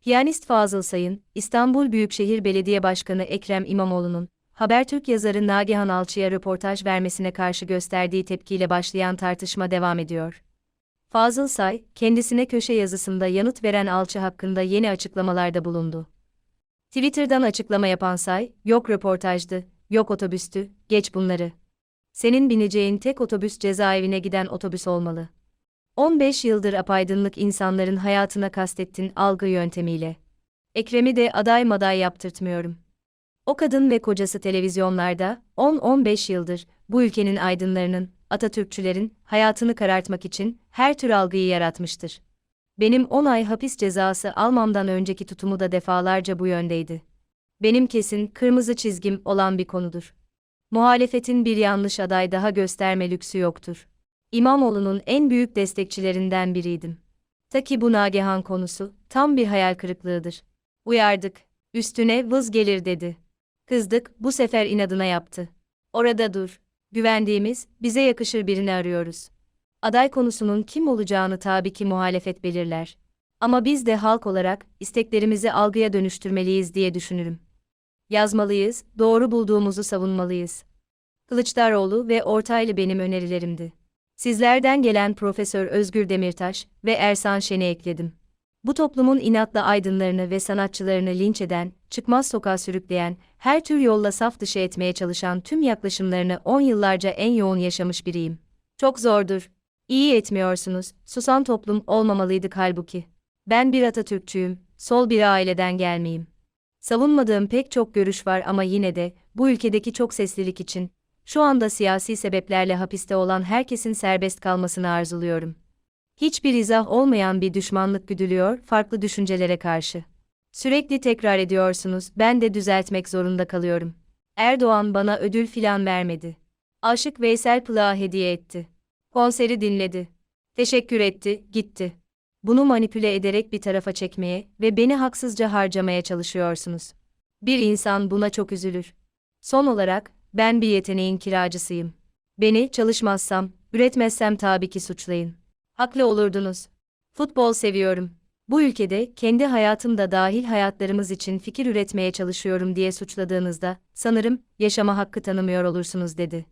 Piyanist Fazıl Sayın, İstanbul Büyükşehir Belediye Başkanı Ekrem İmamoğlu'nun, Habertürk yazarı Nagihan Alçı'ya röportaj vermesine karşı gösterdiği tepkiyle başlayan tartışma devam ediyor. Fazıl Say, kendisine köşe yazısında yanıt veren Alçı hakkında yeni açıklamalarda bulundu. Twitter'dan açıklama yapan Say, yok röportajdı, yok otobüstü, geç bunları. Senin bineceğin tek otobüs cezaevine giden otobüs olmalı. 15 yıldır apaydınlık insanların hayatına kastettin algı yöntemiyle. Ekrem'i de aday maday yaptırtmıyorum. O kadın ve kocası televizyonlarda 10-15 yıldır bu ülkenin aydınlarının, Atatürkçülerin hayatını karartmak için her tür algıyı yaratmıştır. Benim 10 ay hapis cezası almamdan önceki tutumu da defalarca bu yöndeydi. Benim kesin kırmızı çizgim olan bir konudur. Muhalefetin bir yanlış aday daha gösterme lüksü yoktur. İmamoğlu'nun en büyük destekçilerinden biriydim. Ta ki bu Nagihan konusu tam bir hayal kırıklığıdır. Uyardık. Üstüne vız gelir dedi. Kızdık, bu sefer inadına yaptı. Orada dur. Güvendiğimiz, bize yakışır birini arıyoruz. Aday konusunun kim olacağını tabii ki muhalefet belirler. Ama biz de halk olarak isteklerimizi algıya dönüştürmeliyiz diye düşünürüm. Yazmalıyız, doğru bulduğumuzu savunmalıyız. Kılıçdaroğlu ve Ortaylı benim önerilerimdi. Sizlerden gelen Profesör Özgür Demirtaş ve Ersan Şen'i ekledim. Bu toplumun inatla aydınlarını ve sanatçılarını linç eden, çıkmaz sokağa sürükleyen, her tür yolla saf dışı etmeye çalışan tüm yaklaşımlarını 10 yıllarca en yoğun yaşamış biriyim. Çok zordur. İyi etmiyorsunuz, susan toplum olmamalıydık halbuki. Ben bir Atatürkçüyüm, sol bir aileden gelmeyeyim. Savunmadığım pek çok görüş var ama yine de, bu ülkedeki çok seslilik için, şu anda siyasi sebeplerle hapiste olan herkesin serbest kalmasını arzuluyorum. Hiçbir izah olmayan bir düşmanlık güdülüyor farklı düşüncelere karşı. Sürekli tekrar ediyorsunuz, ben de düzeltmek zorunda kalıyorum. Erdoğan bana ödül filan vermedi. Aşık Veysel Pılak'a hediye etti. Konseri dinledi. Teşekkür etti, gitti. Bunu manipüle ederek bir tarafa çekmeye ve beni haksızca harcamaya çalışıyorsunuz. Bir insan buna çok üzülür. Son olarak, ben bir yeteneğin kiracısıyım. Beni çalışmazsam, üretmezsem tabii ki suçlayın. Haklı olurdunuz. Futbol seviyorum. Bu ülkede kendi hayatım da dahil hayatlarımız için fikir üretmeye çalışıyorum diye suçladığınızda sanırım yaşama hakkı tanımıyor olursunuz dedi.